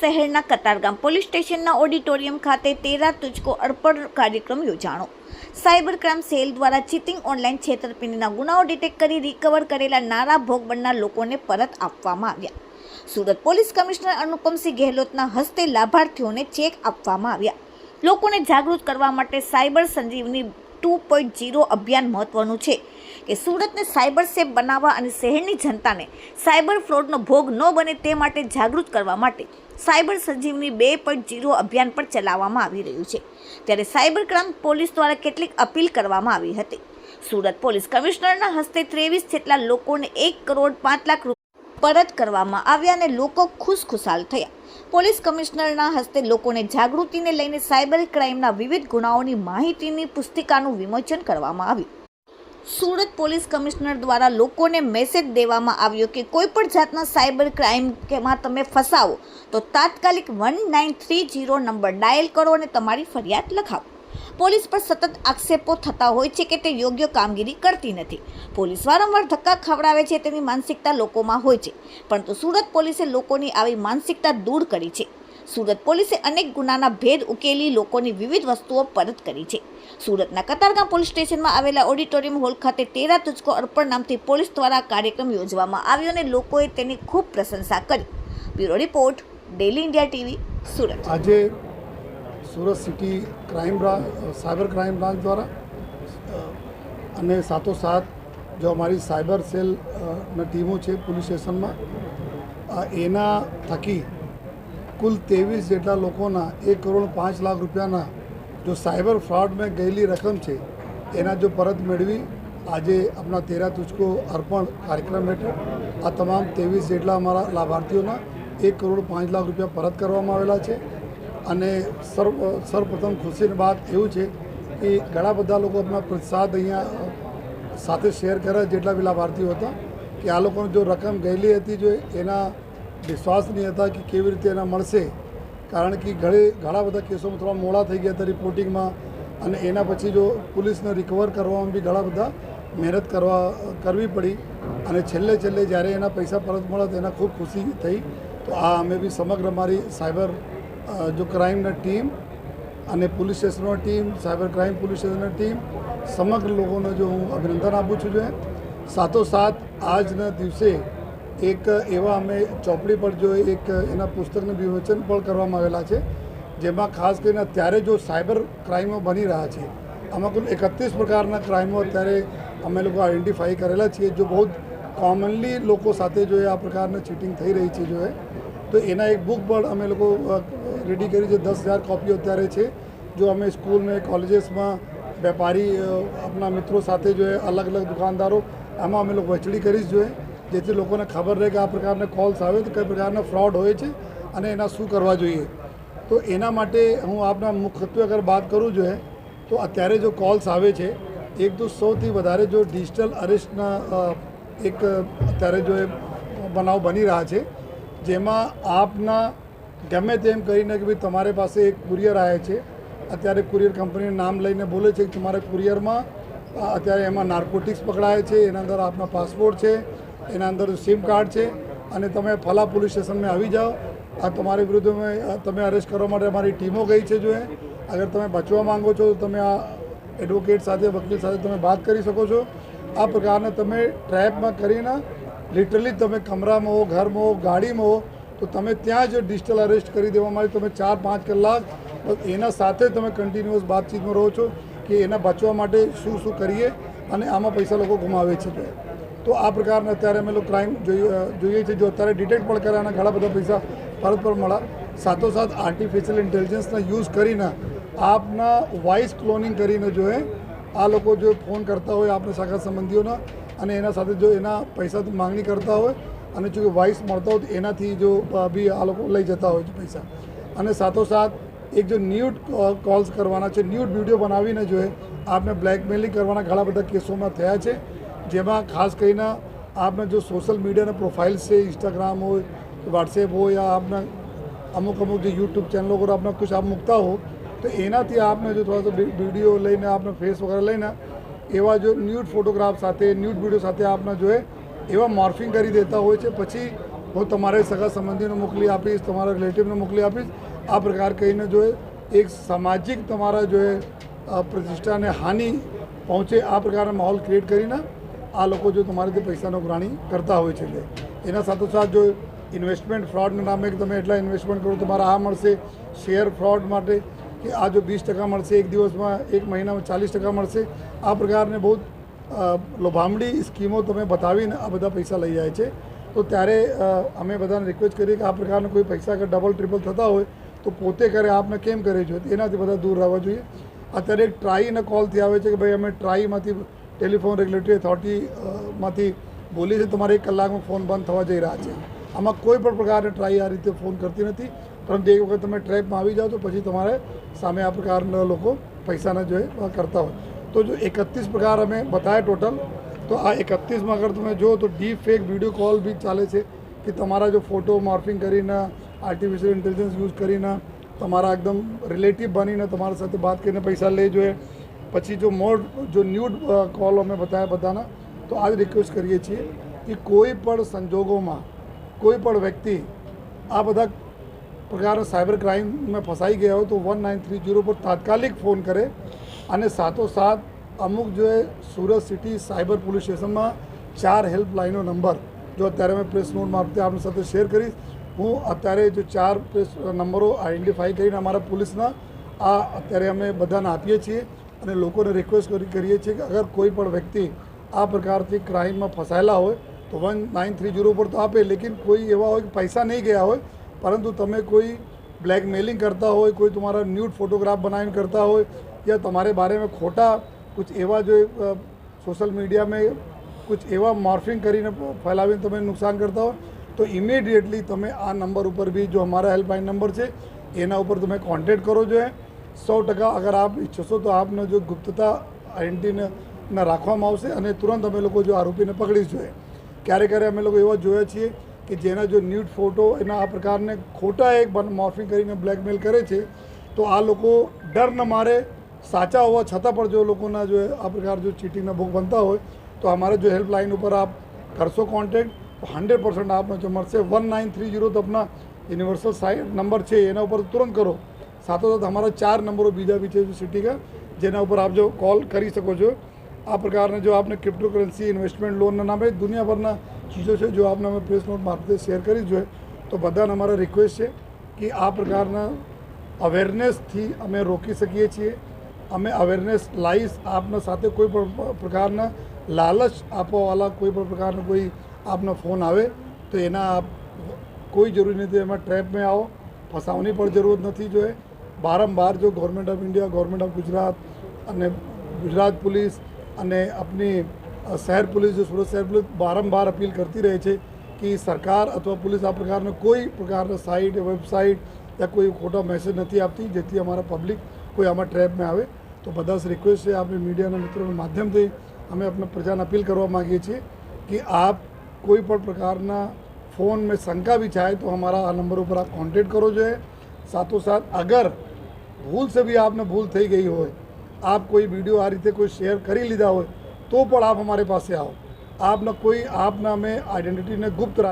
શહેરના કતારગામ પોલીસ સ્ટેશનના ઓડિટોરિયમ ખાતે તેરા તુજકો અર્પણ કાર્યક્રમ યોજાણો. સાયબર ક્રાઇમ સેલ દ્વારા ચીટિંગ ઓનલાઈન છેતરપિંડીના ગુનાઓ ડિટેક્ટ કરી રિકવર કરેલા નારા ભોગ બનનાર લોકોને પરત આપવામાં આવ્યા. સુરત પોલીસ કમિશનર અનુપમસિંહ ગેહલોતના હસ્તે લાભાર્થીઓને ચેક આપવામાં આવ્યા. લોકોને જાગૃત કરવા માટે cyber Sanjeevani two point zero અભિયાન મહત્વનું છે કે સુરતને સાયબર સેફ બનાવવા અને શહેરની જનતાને સાયબર ફ્રોડનો ભોગ ન બને તે માટે જાગૃત કરવા માટે સાયબર સંજીવની બે પોઈન્ટ જીરો અભિયાન પણ ચલાવવામાં આવી રહ્યું છે. ત્યારે સાયબર ક્રાઇમ પોલીસ દ્વારા કેટલીક અપીલ કરવામાં આવી હતી. સુરત પોલીસ કમિશનરના હસ્તે ત્રેવીસ જેટલા લોકોને એક કરોડ પાંચ લાખ રૂપિયા પરત કરવામાં આવ્યા અને લોકો ખુશખુશાલ થયા. પોલીસ કમિશનરના હસ્તે લોકોને જાગૃતિને લઈને સાયબર ક્રાઇમના વિવિધ ગુનાઓની માહિતીની પુસ્તિકાનું વિમોચન કરવામાં આવ્યું. સુરત પોલીસ કમિશનર દ્વારા લોકોને મેસેજ દેવામાં આવ્યો કે કોઈ પણ જાતના સાયબર ક્રાઇમમાં તમે ફસાવો, તો તાત્કાલિક one nine three zero number dial કરો અને તમારી ફરિયાદ લખાવો. પોલીસ પર સતત આક્ષેપો થતા હોય છે કે તે યોગ્ય કામગીરી કરતી નથી. પોલીસ વારંવાર ધક્કા ખવડાવે છે તેની માનસિકતા લોકોમાં હોય છે. પરંતુ સુરત પોલીસે લોકોની આવી માનસિકતા દૂર કરી છે. સુરત પોલીસે અનેક ગુનાના ભેદ ઉકેલી લોકોની વિવિધ વસ્તુઓ પરત કરી છે. સુરતના કતારગામ પોલીસ સ્ટેશનમાં આવેલા ઓડિટોરિયમ હોલ ખાતે તેરા તુજકો અર્પણ નામથી પોલીસ દ્વારા કાર્યક્રમ યોજવામાં આવ્યો અને લોકોએ તેની ખૂબ પ્રશંસા કરી. Bureau report, daily India TV, Surat. આજે Surat city crime branch cyber crime branch દ્વારા અને સાથોસાથ જો અમારી સાયબર સેલ અ, ટીમો છે પોલીસ સ્ટેશનમાં એના થકી કુલ ત્રેવીસ જેટલા લોકોના એક કરોડ પાંચ લાખ રૂપિયાના જો સાયબર ફ્રોડમાં ગયેલી રકમ છે એના જો પરત મેળવી આજે આપણા તેરા તુચકો અર્પણ કાર્યક્રમ હેઠળ આ તમામ ત્રેવીસ જેટલા અમારા લાભાર્થીઓના એક કરોડ પાંચ લાખ રૂપિયા પરત કરવામાં આવેલા છે. અને સર્વ સર્વપ્રથમ ખુશીની વાત એવું છે કે ઘણા બધા લોકો આપણા પ્રસાદ અહીંયા સાથે શેર કર્યા જેટલા બી લાભાર્થીઓ હતા, કે આ લોકોને જો રકમ ગયેલી હતી જો એના વિશ્વાસ નહીં હતા કે કેવી રીતે એના મળશે. કારણ કે ઘણી, ઘણા બધા કેસોમાં થોડા મોડા થઈ ગયા હતા રિપોર્ટિંગમાં અને એના પછી જો પોલીસને રિકવર કરવામાં બી ઘણા બધા મહેનત કરવા કરવી પડી અને છેલ્લે છેલ્લે જ્યારે એના પૈસા પરત મળ્યા તો એના ખૂબ ખુશી થઈ. તો આ અમે બી સમગ્ર મારી સાયબર જો ક્રાઇમના ટીમ અને પોલીસ સ્ટેશનનો ટીમ, સાયબર ક્રાઇમ પોલીસ સ્ટેશનની ટીમ, સમગ્ર લોકોને જો હું અભિનંદન આપું છું જો, સાથોસાથ આજના દિવસે એક એવા અમે ચોપડી પર જો એક એના પુસ્તકનું વિવેચન પણ કરવામાં આવેલા છે, જેમાં ખાસ કરીને અત્યારે જો સાયબર ક્રાઇમો બની રહ્યા છે, આમાં કુલ એકત્રીસ પ્રકારના ક્રાઇમો અત્યારે અમે લોકો આઈડેન્ટિફાઈ કરેલા છીએ, જો બહુ કોમનલી લોકો સાથે જો આ પ્રકારની ચીટિંગ થઈ રહી છે જો તો એના એક બુક પણ અમે લોકો રેડી કરી છે દસ હજાર કોપીઓ અત્યારે છે, જો અમે સ્કૂલને કોલેજીસમાં વેપારી આપણા મિત્રો સાથે જો અલગ અલગ દુકાનદારો એમાં અમે લોકો વહેંચણી કરી જોઈએ, જેથી લોકોને ખબર રહે કે આ પ્રકારના કોલ્સ આવે તો કઈ પ્રકારના ફ્રોડ હોય છે અને એના શું કરવા જોઈએ. તો એના માટે હું આપના મુખ્યત્વે અગર વાત કરું જોઈએ, તો અત્યારે જો કોલ્સ આવે છે, એક તો સૌથી વધારે જો ડિજિટલ અરેસ્ટના એક અત્યારે જો એ બનાવ બની રહ્યા છે, જેમાં આપના ગમે તેમ કરીને કે ભાઈ તમારી પાસે એક કુરિયર આવે છે, અત્યારે કુરિયર કંપનીનું નામ લઈને બોલે છે કે તમારા કુરિયરમાં અત્યારે એમાં નાર્કોટિક્સ પકડાય છે, એના અંદર આપનો પાસપોર્ટ છે, એના અંદર સિમ કાર્ડ છે, અને તમે ફલા પોલીસ સ્ટેશનમાં આવી જાઓ. આ તમારી વિરુદ્ધ તમે અરેસ્ટ કરવા માટે અમારી ટીમો ગઈ છે જો અગર તમે બચવા માંગો છો તો તમે આ એડવોકેટ સાથે, વકીલ સાથે તમે વાત કરી શકો છો. આ પ્રકારના તમે ટ્રેપમાં કરીને લિટરલી તમે કમરામાં હો ઘરમાં હો ગાડીમાં હો તો તમે ત્યાં જ ડિજિટલ અરેસ્ટ કરી દેવામાં આવે. તમે ચાર પાંચ કલાક એના સાથે તમે કન્ટિન્યુઅસ બાતચીતમાં રહો છો કે એના બચવા માટે શું શું કરીએ અને આમાં પૈસા લોકો ગુમાવે છે કે. તો આ પ્રકારના અત્યારે અમે લોકો ક્રાઇમ જોઈએ જોઈએ છીએ. જો અત્યારે ડિટેક્ટ પણ કર્યા અને ઘણા બધા પૈસા પરત પર મળ્યા. સાથોસાથ આર્ટિફિશિયલ ઇન્ટેલિજન્સના યુઝ કરીને આપના વોઇસ ક્લોનિંગ કરીને જો એ, આ લોકો જો ફોન કરતા હોય આપણા સાખા સંબંધીઓના અને એના સાથે જો એના પૈસા માંગણી કરતા હોય અને જો વાઇસ મળતા હોય એનાથી જો બી આ લોકો લઈ જતા હોય છે પૈસા. અને સાથોસાથ એક જો ન્યૂડ કોલ્સ કરવાના છે, ન્યૂડ વીડિયો બનાવીને જોઈએ આપને બ્લેકમેલિંગ કરવાના ઘણા બધા કેસોમાં થયા છે, જેમાં ખાસ કરીને આપને જો સોશિયલ મીડિયાના પ્રોફાઇલ્સ છે, ઇન્સ્ટાગ્રામ હોય, વોટ્સએપ હોય યા આપના અમુક અમુક જે યુટ્યુબ ચેનલો પર આપને કુછ આપ મૂકતા હો, તો એનાથી આપને જો થોડા વીડિયો લઈને આપને ફેસ વગેરે લઈને એવા જો ન્યૂડ ફોટોગ્રાફ સાથે, ન્યૂડ વીડિયો સાથે આપને જો એ એવા મોર્ફિંગ કરી દેતા હોય છે. પછી હું તમારે સગા સંબંધીને મોકલી આપીશ, તમારા રિલેટિવને મોકલી આપીશ. આ પ્રકાર કહીને જો એક સામાજિક તમારા જો પ્રતિષ્ઠાને હાનિ પહોંચે આ પ્રકારના માહોલ ક્રિએટ કરીને આ લોકો જો તમારેથી પૈસાનો ઉઘરાણી કરતા હોય છે એટલે. એના સાથોસાથ જો ઇન્વેસ્ટમેન્ટ ફ્રોડના નામે તમે એટલા ઇન્વેસ્ટમેન્ટ કરો તમારા આ મળશે શેર ફ્રોડ માટે કે આ જો વીસ ટકા મળશે, એક દિવસમાં એક મહિનામાં ચાલીસ ટકા મળશે. આ પ્રકારને બહુ લોભામડી સ્કીમો તમે બતાવીને આ બધા પૈસા લઈ જાય છે. તો ત્યારે અમે બધાને રિક્વેસ્ટ કરીએ કે આ પ્રકારના કોઈ પૈસા અગર ડબલ ટ્રિપલ થતા હોય, તો પોતે કરે, આપને કેમ કરે છે? એનાથી બધા દૂર રહેવા જોઈએ. અત્યારે એક ટ્રાઈના કોલથી આવે છે કે ભાઈ, અમે ટ્રાઈમાંથી ટેલિફોન રેગ્યુલેટરી અથોરિટી બોલીએ બોલી છે, તમારે એક કલાકમાં ફોન બંધ થવા જઈ રહ્યા છે. આમાં કોઈ પણ પ્રકારની ટ્રાઈ આ રીતે ફોન કરતી નથી. પરંતુ એક વખત તમે ટ્રેપમાં આવી જાઓ તો પછી તમારે સામે આ પ્રકારના લોકો પૈસાના જો કરતા હોય. તો જો એકત્રીસ પ્રકાર અમે બતાવ્યા ટોટલ તો આ એકત્રીસમાં અગર તમે જુઓ તો ડીપ ફેક વીડિયો કોલ બી ચાલે છે કે તમારા જો ફોટો મોર્ફિંગ કરીને આર્ટિફિશિયલ ઇન્ટેલિજન્સ યુઝ કરીને તમારા એકદમ રિલેટિવ બનીને તમારા સાથે વાત કરીને પૈસા લઈ જોઈએ પછી જો મોર જો ન્યૂડ કોલ અમે બતાવ્યા બધાના તો આ જ રિક્વેસ્ટ કરીએ છીએ કે કોઈ પણ સંજોગોમાં કોઈ પણ વ્યક્તિ આ બધા પ્રકારના સાયબર ક્રાઇમમાં ફસાઈ ગયા હોય તો વન નાઇન થ્રી જીરો પર તાત્કાલિક ફોન કરે અને સાથોસાથ અમુક જો સુરત સિટી સાયબર પોલીસ સ્ટેશનમાં ચાર હેલ્પલાઇનનો નંબર. જો અત્યારે મેં પ્રેસ નોટ મારફતે આપણી સાથે શેર કરીશ, હું અત્યારે જો ચાર પ્રેસ નંબરો આઈડેન્ટિફાઈ કરીને અમારા પોલીસના, આ અત્યારે અમે બધાને આપીએ છીએ અને લોકોને રિક્વેસ્ટ કરી, કરીએ છીએ કે અગર કોઈ પણ વ્યક્તિ આ પ્રકારથી ક્રાઇમમાં ફસાયેલા હોય, તો વન નાઇન થ્રી જીરો પર તો આપે, લેકિન કોઈ એવા હોય કે પૈસા નહીં ગયા હોય, પરંતુ તમે કોઈ બ્લેકમેલિંગ કરતા હોય, કોઈ તમારા ન્યૂડ ફોટોગ્રાફ બનાવીને કરતા હોય, યા તમારે બારેમાં ખોટા કુછ એવા જો સોશિયલ મીડિયામાં કુછ એવા મોર્ફિંગ કરીને ફેલાવીને તમે નુકસાન કરતા હોય, તો ઇમિડિયેટલી તમે આ નંબર ઉપર બી જો અમારા હેલ્પલાઇન નંબર છે, એના ઉપર તમે કોન્ટેક્ટ કરો જોઈએ સો ટકા અગર આપ ઈચ્છશો તો આપને જો ગુપ્તતા આઈડેન્ટિટીને રાખવામાં આવશે અને તુરંત અમે લોકો જો આરોપીને પકડી જોઈએ. ક્યારેક ક્યારે અમે લોકો એવા જોયા છીએ કે જેના જો ન્યૂડ ફોટો એના આ પ્રકારને ખોટા એક મોર્ફિંગ કરીને બ્લેકમેલ કરે છે, તો આ લોકો ડર ન મારે. સાચા હોવા છતાં પણ જો લોકોના જો આ પ્રકાર જો ચીટિંગના ભોગ બનતા હોય, તો અમારે જો હેલ્પલાઇન ઉપર આપ કરશો કોન્ટેક્ટ તો હંડ્રેડ પર્સન્ટ આપને જો મળશે. વન નાઇન થ્રી જીરો તપના યુનિવર્સલ સાઇટ નંબર છે, એના ઉપર તુરંત કરો. સાથોસાથ અમારા ચાર નંબરો બીજા બી છે સિટીકા જેના ઉપર આપ જો કોલ કરી શકો છો. આ પ્રકારના જો આપને ક્રિપ્ટોકરન્સી ઇન્વેસ્ટમેન્ટ લોનના નામે દુનિયાભરના ચીજો છે, જો આપને અમે પ્રેસ નોટ મારફતે શેર કરી જોઈએ, તો બધાને અમારા રિક્વેસ્ટ છે કે આ પ્રકારના અવેરનેસથી અમે રોકી શકીએ છીએ. અમે અવેરનેસ લાવીશ આપના સાથે કોઈ પણ પ્રકારના લાલચ આપવાવાળા કોઈ પણ પ્રકારનો કોઈ આપનો ફોન આવે, તો એના આપ, કોઈ જરૂરી નથી, એમાં ટ્રેપમાં આવો, ફસાવવાની પણ જરૂરત નથી જોઈએ. બારંબાર જો government of India government of Gujarat અને ગુજરાત પોલીસ અને આપની શહેર પોલીસ જે સુરત શહેર પોલીસ વારંવાર અપીલ કરતી રહે છે કે સરકાર અથવા પોલીસ આ પ્રકારના કોઈ પ્રકારના સાઇટ, વેબસાઇટ ત્યાં કોઈ ખોટા મેસેજ નથી આપતી જેથી અમારા પબ્લિક કોઈ આમાં ટ્રેપમાં આવે. તો બધા જ રિક્વેસ્ટ છે આપણે મીડિયાના મિત્રોના માધ્યમથી અમે આપણે પ્રજાને અપીલ કરવા માગીએ છીએ કે આપ કોઈ પણ પ્રકારના ફોન મેં શંકા બી ચાહે તો અમારા આ નંબર ઉપર આપ કોન્ટેક્ટ કરવો જોઈએ સાથોસાથ અગર ભૂલ સે બી આપને ભૂલ થઈ ગઈ હોય આપ કોઈ વીડિયો આ રીતે કોઈ શેર કરી લીધા હોય, તો પણ આપ અમારી પાસે આવો. આપના કોઈ, આપના અમે આઈડેન્ટિટીને ગુપ્ત